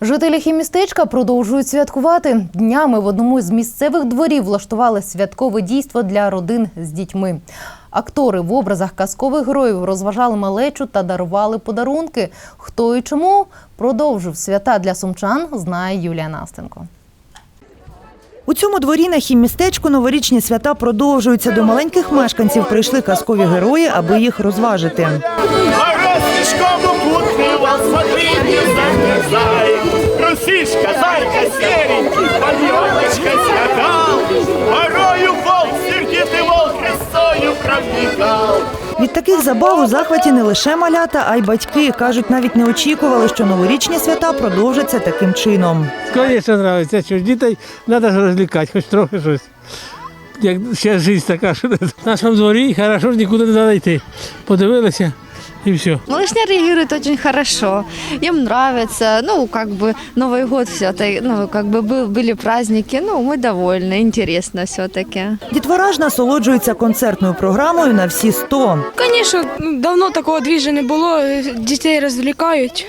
Жителі хімістечка продовжують святкувати. Днями в одному з місцевих дворів влаштували святкове дійство для родин з дітьми. Актори в образах казкових героїв розважали малечу та дарували подарунки. Хто і чому продовжив свята для сумчан, знає Юлія Настенко. У цьому дворі на хіммістечку новорічні свята продовжуються. До маленьких мешканців прийшли казкові герої, аби їх розважити. Від таких забав у захваті не лише малята, а й батьки. Кажуть, навіть не очікували, що новорічні свята продовжаться таким чином. Звісно, нравиться, Що дітей треба розлікати, хоч трохи щось. Як ще життя така, що в нашому дворі хорошо нікуди не треба йти. Подивилися і все. Малышня реагирует очень хорошо. Им нравится. Ну, как бы Новый год все-таки, ну, как бы был, были праздники. Ну, мы довольны, интересно все-таки. Дітвора ж насолоджується концертною програмою на всі 100. Звісно, давно такого двіжа не було. Дітей розвлікають.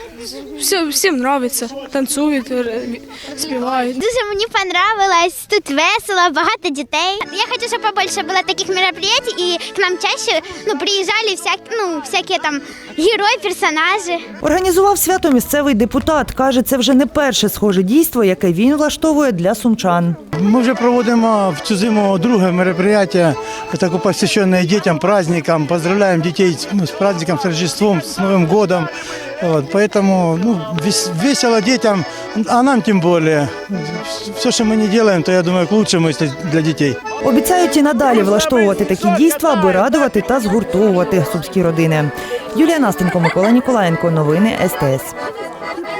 Все, всім подобається. Танцюють, р- співають. Дуже мені понравилось, тут весело, багато дітей. Я хочу, щоб побольше було таких мероприятий і к нам чаще ну, приїжджали всяк, ну, всякі там герої, персонажі. Організував свято місцевий депутат. Каже, це вже не перше схоже дійство, яке він влаштовує для сумчан. Ми вже проводимо в цю зиму друге мероприятие, таке посвящене дітям, праздникам. Поздравляємо дітей ну, з праздником, з Рождеством, з Новим годом. Вот, поэтому ну, вес- весело детям, а нам тем более. Все, что мы не делаем, то я думаю, к лучшему, для детей. Обіцяють і надалі влаштовувати такі дійства, аби радувати та згуртовувати сумські родини. Юлія Настенко, Микола Ніколаєнко. Новини СТС.